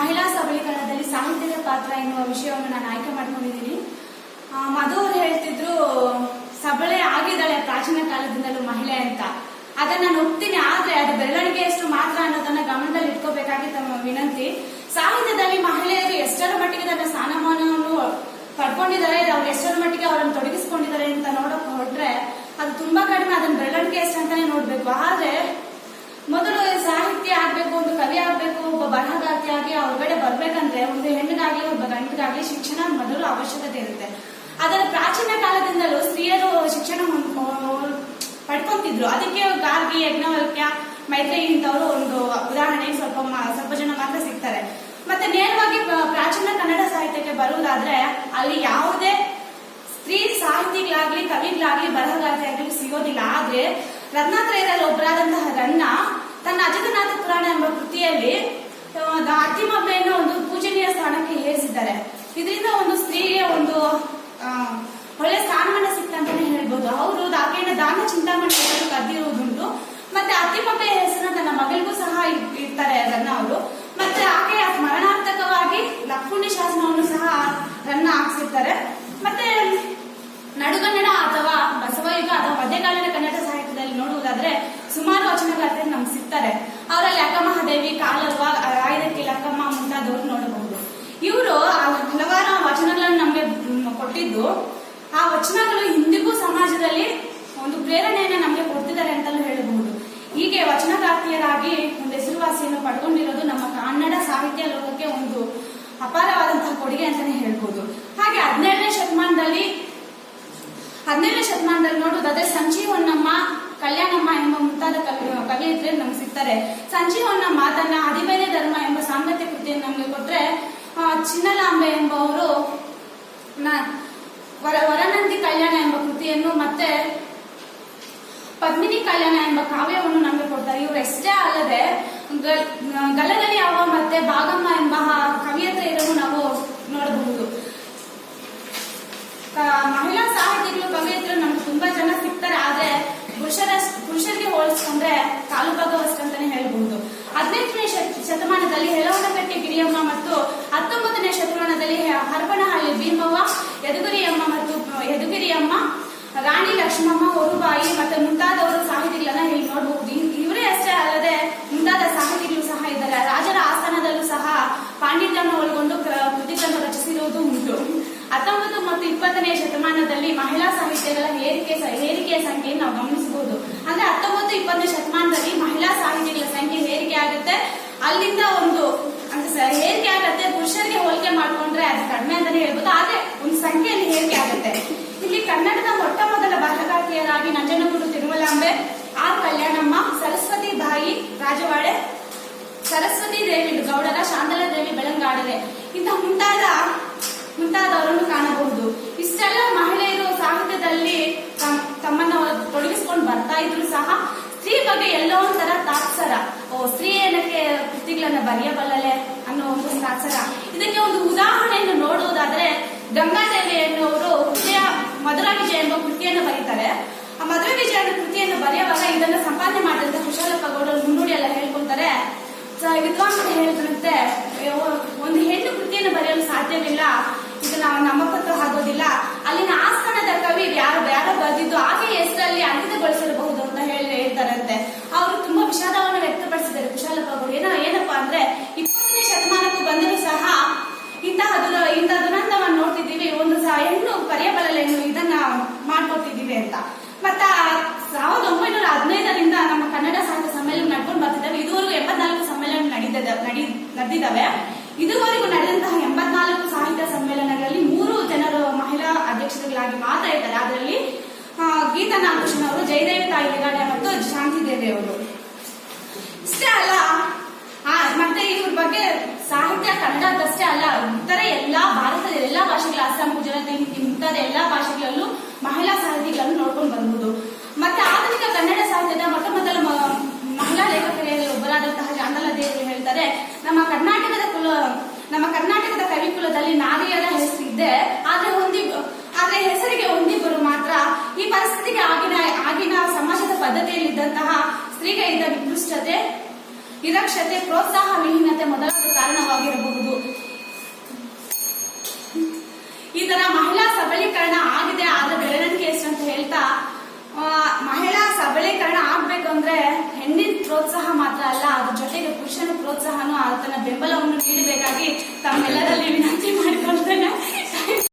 ಮಹಿಳಾ ಸಬಲೀಕರಣದಲ್ಲಿ ಸಾಹಿತ್ಯದ ಪಾತ್ರ ಎನ್ನುವ ವಿಷಯವನ್ನು ನಾನು ಆಯ್ಕೆ ಮಾಡ್ಕೊಂಡಿದ್ದೀನಿ. ಮಧು ಅವರು ಹೇಳ್ತಿದ್ರು, ಸಬಳೆ ಆಗಿದ್ದಾಳೆ ಪ್ರಾಚೀನ ಕಾಲದಿಂದಲೂ ಮಹಿಳೆ ಅಂತ. ಅದನ್ನ ನಾನು ಒಪ್ತೀನಿ, ಆದ್ರೆ ಅದು ಬೆಳವಣಿಗೆಯಷ್ಟು ಮಾತ್ರ ಅನ್ನೋದನ್ನ ಗಮನದಲ್ಲಿ ಇಟ್ಕೋಬೇಕಾಗಿ ತಮ್ಮ ವಿನಂತಿ. ಸಾಹಿತ್ಯದಲ್ಲಿ ಮಹಿಳೆಯರು ಎಷ್ಟರ ಮಟ್ಟಿಗೆ ತನ್ನ ಸ್ಥಾನಮಾನವನ್ನು ಪಡ್ಕೊಂಡಿದ್ದಾರೆ ಅವ್ರು ಎಷ್ಟರ ಮಟ್ಟಿಗೆ ಅವರನ್ನು ತೊಡಗಿಸಿಕೊಂಡಿದ್ದಾರೆ ಅಂತ ನೋಡಕ್ ಹೊರಟ್ರೆ ಅದು ತುಂಬಾ ಕಡಿಮೆ. ಅದನ್ನ ಬೆರಳಿಗೆ ಎಷ್ಟು ಅಂತಾನೆ ನೋಡ್ಬೇಕು. ಆದ್ರೆ ಮೊದಲು ಸಾಹಿತ್ಯ ಆಗ್ಬೇಕು ಒಂದು ಕವಿ ಆಗ್ಬೇಕು ಬರ್ಬೇಕಂದ್ರೆ ಒಂದು ಹೆಣ್ಣಿಗಾಗ್ಲಿ, ಒಬ್ಬ ಗಂಡಿಗಾಗ್ಲಿ ಶಿಕ್ಷಣ ಮೊದಲು ಅವಶ್ಯಕತೆ ಇರುತ್ತೆ. ಅದರ ಪ್ರಾಚೀನ ಕಾಲದಿಂದಲೂ ಸ್ತ್ರೀಯರು ಶಿಕ್ಷಣ ಪಡ್ಕೊಂತಿದ್ರು. ಅದಕ್ಕೆ ಗಾರ್ಗಿ, ಯಜ್ಞವಲ್ಕ್ಯ ಮೈತ್ರಿ ಇಂಥವರು ಒಂದು ಉದಾಹರಣೆ ಸ್ವಲ್ಪ ಸ್ವಲ್ಪ ಜನ ಮಾತ್ರ ಸಿಗ್ತಾರೆ. ಮತ್ತೆ ನೇರವಾಗಿ ಪ್ರಾಚೀನ ಕನ್ನಡ ಸಾಹಿತ್ಯಕ್ಕೆ ಬರುವುದಾದ್ರೆ ಅಲ್ಲಿ ಯಾವುದೇ ಸ್ತ್ರೀ ಸಾಹಿತಿಗಳಾಗ್ಲಿ, ಕವಿಗಳಾಗ್ಲಿ ಬರಹಗಾರ್ತಿಯಾಗ್ಲಿ ಸಿಗೋದಿಲ್ಲ. ಆದ್ರೆ ರತ್ನಾತ್ರಯದಲ್ಲಿ ಒಬ್ಬರಾದಂತಹ ರನ್ನ ತನ್ನ ಅಜಿತನಾಥ ಪುರಾಣ ಎಂಬ ಕೃತಿಯಲ್ಲಿ ಆ, ಅತ್ತಿಮಬ್ಬೆಯನ್ನು ಒಂದು ಪೂಜನೀಯ ಸ್ಥಾನಕ್ಕೆ ಏರಿಸಿದ್ದಾರೆ ಇದರಿಂದ ಒಂದು ಸ್ತ್ರೀಗೆ ಒಂದು ಆ, ಒಳ್ಳೆ ಸ್ಥಾನಮಾನ ಸಿಕ್ತಂತಾನೆ ಹೇಳ್ಬೋದು ಅವರು ಆಕೆಯನ್ನು ಹೆಸರು ಕದ್ದಿರುವುದುಂಟು ಮತ್ತೆ ಅತ್ತಿಮಬ್ಬೆ ಹೆಸರನ್ನ ತನ್ನ ಮಗಳಿಗೂ ಸಹ ಇರ್ತಾರೆ ರನ್ನ ಅವರು. ಮತ್ತೆ ಆಕೆಯ ಸ್ಮರಣಾರ್ಥಕವಾಗಿ ಲಕ್ಕುಂಡಿ ಶಾಸನವನ್ನು ಸಹ ರನ್ನ ಹಾಕ್ಸಿರ್ತಾರೆ. ಮತ್ತೆ ನಡುಗನ್ನಡ ಅಥವಾ ಬಸವಯುಗ ಅಥವಾ ಮಧ್ಯಕಾಲೀನ ಕನ್ನಡ ಸಾಹಿತ್ಯದಲ್ಲಿ ನೋಡುವುದಾದ್ರೆ ಸುಮಾರು ವಚನಗಾರರು ನಮ್ಗೆ ಸಿಗ್ತಾರೆ ಅವರಲ್ಲಿ ಅಕ್ಕಮಹಾದೇವಿ ಕಾಲವ್ವ ರಾಯದಕ್ಕಿ ಲಕ್ಕಮ್ಮ ಮುಂತಾದವರು ನೋಡಬಹುದು. ಇವರು ಹಲವಾರು ವಚನಗಳನ್ನು ನಮಗೆ ಕೊಟ್ಟಿದ್ದು. ಆ ವಚನಗಳು ಇಂದಿಗೂ ಸಮಾಜದಲ್ಲಿ ಒಂದು ಪ್ರೇರಣೆಯನ್ನ ನಮಗೆ ಕೊಡ್ತಿದ್ದಾರೆ ಅಂತಲೂ ಹೇಳಬಹುದು. ಹೀಗೆ ವಚನಕಾರ್ತಿಯರಾಗಿ ಒಂದು ಹೆಸರುವಾಸಿಯನ್ನು ಪಡ್ಕೊಂಡಿರೋದು ನಮ್ಮ ಕನ್ನಡ ಸಾಹಿತ್ಯ ಲೋಕಕ್ಕೆ ಒಂದು ಅಪಾರವಾದಂತಹ ಕೊಡುಗೆ ಅಂತಾನೆ ಹೇಳ್ಬೋದು. ಹಾಗೆ ಹದಿನೇಳನೇ ಶತಮಾನದಲ್ಲಿ ಹದಿನೇಳನೇ ಶತಮಾನದಲ್ಲಿ ನೋಡುವುದಾದ್ರೆ ಸಂಜೀವನ್ನಮ್ಮ ಕಲ್ಯಾಣಮ್ಮ ಎಂಬ ಮುಂತಾದ ಕವಿ ಕವಿಯತ್ರಿ ನಮ್ಗೆ ಸಿಗ್ತಾರೆ. ಸಂಜೀವನ್ನಮ್ಮ ತನ್ನ ಹದಿಬೇರೆ ಧರ್ಮ ಎಂಬ ಸಾಂಗತ್ಯ ಕೃತಿಯನ್ನು ನಮಗೆ ಕೊಟ್ರೆ ಚಿನ್ನಲಾಂಬೆ ಎಂಬವರು ವರನಂದಿ ಕಲ್ಯಾಣ ಎಂಬ ಕೃತಿಯನ್ನು ಮತ್ತೆ ಪದ್ಮಿನಿ ಕಲ್ಯಾಣ ಎಂಬ ಕಾವ್ಯವನ್ನು ನಮಗೆ ಕೊಡ್ತಾರೆ. ಇವರು ಎಷ್ಟೇ ಅಲ್ಲದೆ ಗಲಗಲಿ ಅವ ಮತ್ತೆ ಭಾಗಮ್ಮ ಎಂಬ ಕವಿಯತ್ರೆಯನ್ನು ನಾವು ನೋಡಬಹುದು. ಮಹಿಳಾ ಸಾಹಿತಿಗಳು ಕವಿಯತ್ರು ನಮ್ಗೆ ತುಂಬಾ ಜನ ಸಿಗ್ತಾರೆ. ಆದ್ರೆ ಪುರುಷರ, ಪುರುಷರಿಗೆ ಹೋಲಿಸ್ಕೊಂಡ್ರೆ ಕಾಲು ಭಾಗವಷ್ಟು ಅಂತಾನೆ ಹೇಳ್ಬಹುದು. ಹದಿನೆಂಟನೇ ಶತಮಾನದಲ್ಲಿ ಹೆಲವನಕಟ್ಟೆ ಗಿರಿಯಮ್ಮ ಮತ್ತು ಹತ್ತೊಂಬತ್ತನೇ ಶತಮಾನದಲ್ಲಿ ಹರಪನಹಳ್ಳಿ ಭೀಮವ್ವ ಲಕ್ಷ್ಮಮ್ಮ ಬಾಯಿ ಮತ್ತೆ ಮುಂತಾದವರು ಸಾಹಿತಿಗಳನ್ನ ಇಲ್ಲಿ ನೋಡಬಹುದು ಇವರೇ ಅಷ್ಟೇ ಅಲ್ಲದೆ ಮುಂತಾದ ಸಾಹಿತಿಗಳು ಸಹ ಇದ್ದಾರೆ. ರಾಜರ ಆಸ್ಥಾನದಲ್ಲೂ ಸಹ ಪಾಂಡಿತ್ಯವನ್ನು ಒಳಗೊಂಡು ಕೃತಿಗಳನ್ನು ರಚಿಸಿರುವುದು ಉಂಟು. ಹತ್ತೊಂಬತ್ತು ಮತ್ತು ಇಪ್ಪತ್ತನೇ ಶತಮಾನದಲ್ಲಿ ಮಹಿಳಾ ಸಾಹಿತ್ಯಗಳ ಏರಿಕೆ ಏರಿಕೆಯ ಸಂಖ್ಯೆಯನ್ನು ನಾವು ಗಮನಿಸಬಹುದು. ಅಂದ್ರೆ ಹತ್ತೊಂಬತ್ತು, ಇಪ್ಪತ್ತನೇ ಶತಮಾನದಲ್ಲಿ ಮಹಿಳಾ ಸಾಹಿತಿಗಳ ಸಂಖ್ಯೆ ಏರಿಕೆ ಆಗುತ್ತೆ. ಅಲ್ಲಿಂದ ಒಂದು ಏರಿಕೆ ಆಗುತ್ತೆ. ಪುರುಷರಿಗೆ ಹೋಲಿಕೆ ಮಾಡ್ಕೊಂಡ್ರೆ ಅದು ಕಡಿಮೆ ಅಂತಾನೆ ಹೇಳ್ಬೋದು. ಆದ್ರೆ ಒಂದು ಸಂಖ್ಯೆಯಲ್ಲಿ ಏರಿಕೆ ಆಗುತ್ತೆ. ಇಲ್ಲಿ ಕನ್ನಡದ ಮೊಟ್ಟ ಮೊದಲ ಬರಹಗಾರ್ತಿಯರಾಗಿ ನಂಜನಗೂಡು ತಿರುಮಲಾಂಬೆ ಆರ್ ಕಲ್ಯಾಣಮ್ಮ, ಸರಸ್ವತಿ ಬಾಯಿ ರಾಜವಾಡೆ ಸರಸ್ವತಿ ದೇವಿ ಗೌಡರ ಶಾಂತಲಾ ದೇವಿ ಬೆಳಂಗಾಡರೆ ಇಂಥ ಮುಂತಾದ ಮುಂತಾದವರನ್ನು ಕಾಣಬಹುದು. ಇಷ್ಟೆಲ್ಲ ಮಹಿಳೆಯರು ಸಾಹಿತ್ಯದಲ್ಲಿ ತಮ್- ತಮ್ಮನ್ನ ತೊಡಗಿಸ್ಕೊಂಡು ಬರ್ತಾ ಇದ್ರು ಸಹ ಸ್ತ್ರೀ ಬಗ್ಗೆ ಎಲ್ಲೋ ಒಂಥರ ತಾತ್ಸರ. ಓ, ಸ್ತ್ರೀ ಏನಕ್ಕೆ ಕೃತಿಗಳನ್ನ ಬರೆಯಬಲ್ಲಲೆ ಅನ್ನೋ ಒಂದು ತಾತ್ಸರ. ಇದಕ್ಕೆ ಒಂದು ಉದಾಹರಣೆಯನ್ನು ನೋಡುವುದಾದ್ರೆ ಗಂಗಾದೇವಿ ಎನ್ನುವರು ಮಧುರ ವಿಜಯ ಎಂಬ ಕೃತಿಯನ್ನು ಬರೀತಾರೆ. ಆ ಮಧುರ ವಿಜಯ ಎಂಬ ಕೃತಿಯನ್ನು ಬರೆಯುವಾಗ ಇದನ್ನು ಸಂಪಾದನೆ ಮಾಡಿದಂತ ಕುಶಾಲಪ್ಪ ಗೌಡರು ಮುನ್ನುಡಿ ಎಲ್ಲ ಹೇಳ್ಕೊಳ್ತಾರೆ. ವಿದ್ವಾಂಸರು ಹೇಳಿದ್ರಂತೆ ಒಂದು ಹೆಣ್ಣು ಕೃತಿಯನ್ನು ಬರೆಯಲು ಸಾಧ್ಯವಿಲ್ಲ. ಇದು ನಾವು ಪತ್ರ ಆಗೋದಿಲ್ಲ ಮಾಡ್ಕೊತಿದ್ದೀವಿ ಅಂತ. ಮತ್ತ, ಸಾವಿರದ ಒಂಬೈನೂರ ಹದಿನೈದರಿಂದ ನಮ್ಮ ಕನ್ನಡ ಸಾಹಿತ್ಯ ಸಮ್ಮೇಳನ ನಡ್ಕೊಂಡು ಬರ್ತಿದ್ದಾವೆ. ಇದುವರೆಗೂ ಎಂಬತ್ನಾಲ್ಕು ಸಮ್ಮೇಳನ ನಡೀತದ ನಡಿ ನಡೆದಿದ್ದಾವೆ. ಇದುವರೆಗೂ ನಡೆದಂತಹ ಎಂಬತ್ನಾಲ್ಕು ಸಾಹಿತ್ಯ ಸಮ್ಮೇಳನಗಳಲ್ಲಿ ಮೂರು ಜನರು ಮಹಿಳಾ ಅಧ್ಯಕ್ಷರುಗಳಾಗಿ ಮಾತ್ರ ಇದ್ದಾರೆ. ಅದರಲ್ಲಿ ಗೀತಾ ನಾಗಭೂಷಣ್ ಅವರು, ಜಯದೇವ ತಾಯಿ ಹೆಗಾಡೆ ಮತ್ತು ಶಾಂತಿ ದೇವಿ ಅವರು. ಇಷ್ಟೇ ಅಲ್ಲ ಮತ್ತೆ ಇವ್ರ ಬಗ್ಗೆ ಸಾಹಿತ್ಯ ಕನ್ನಡದಷ್ಟೇ ಅಲ್ಲ. ಇತರ ಎಲ್ಲಾ ಭಾರತದ ಎಲ್ಲಾ ಭಾಷೆಗಳ, ಅಸ್ಸಾಂ, ಗುಜರಾತ್ ಮುಂತಾದ ಎಲ್ಲಾ ಭಾಷೆಗಳಲ್ಲೂ ಮಹಿಳಾ ಸಾಹಿತಿಗಳನ್ನು ನೋಡ್ಕೊಂಡು ಬಂದ್ಬೋದು ಮತ್ತೆ ಆಧುನಿಕ ಕನ್ನಡ ಸಾಹಿತ್ಯದ ಮೊಟ್ಟ ಮೊದಲ ಮಹಿಳಾ ಲೇಖಕರಲ್ಲಿ ಒಬ್ಬರಾದಂತಹ ಜಾಂಡಲದೇವರು ಹೇಳ್ತಾರೆ, ನಮ್ಮ ಕರ್ನಾಟಕದ ಕುಲ, ನಮ್ಮ ಕರ್ನಾಟಕದ ಕವಿಕುಲದಲ್ಲಿ ನಾರಿಯರ ಹೆಸರಿದೆ ಆದ್ರೆ ಹೊಂದಿ ಆದ್ರೆ ಹೆಸರಿಗೆ ಹೊಂದಿಬ್ಬರು ಮಾತ್ರ ಈ ಪರಿಸ್ಥಿತಿಗೆ ಆಗಿನ ಆಗಿನ ಸಮಾಜದ ಪದ್ಧತಿಯಲ್ಲಿದ್ದಂತಹ ಸ್ತ್ರೀಗೆ ಇದ್ದ ವಿದೃಷ್ಟತೆ ನಿರಕ್ಷತೆ, ಪ್ರೋತ್ಸಾಹ, ವಿಹೀನತೆ ಮೊದಲಾದ ಕಾರಣವಾಗಿರಬಹುದು. ಈ ತರ ಮಹಿಳಾ ಸಬಲೀಕರಣ ಆಗಿದೆ ಆದರೆ ಸಬಲೀಕರಣ ಆಗ್ಬೇಕು ಅಂದ್ರೆ ಹೆಣ್ಣಿನ ಪ್ರೋತ್ಸಾಹ ಮಾತ್ರ ಅಲ್ಲ, ಅದ್ರ ಜೊತೆಗೆ ಪುರುಷನ ಪ್ರೋತ್ಸಾಹನೂ ಆತನ ಬೆಂಬಲವನ್ನು ನೀಡಬೇಕಾಗಿ ತಮ್ಮೆಲ್ಲರಲ್ಲಿ ವಿನಂತಿ ಮಾಡಿಕೊಳ್ತೇನೆ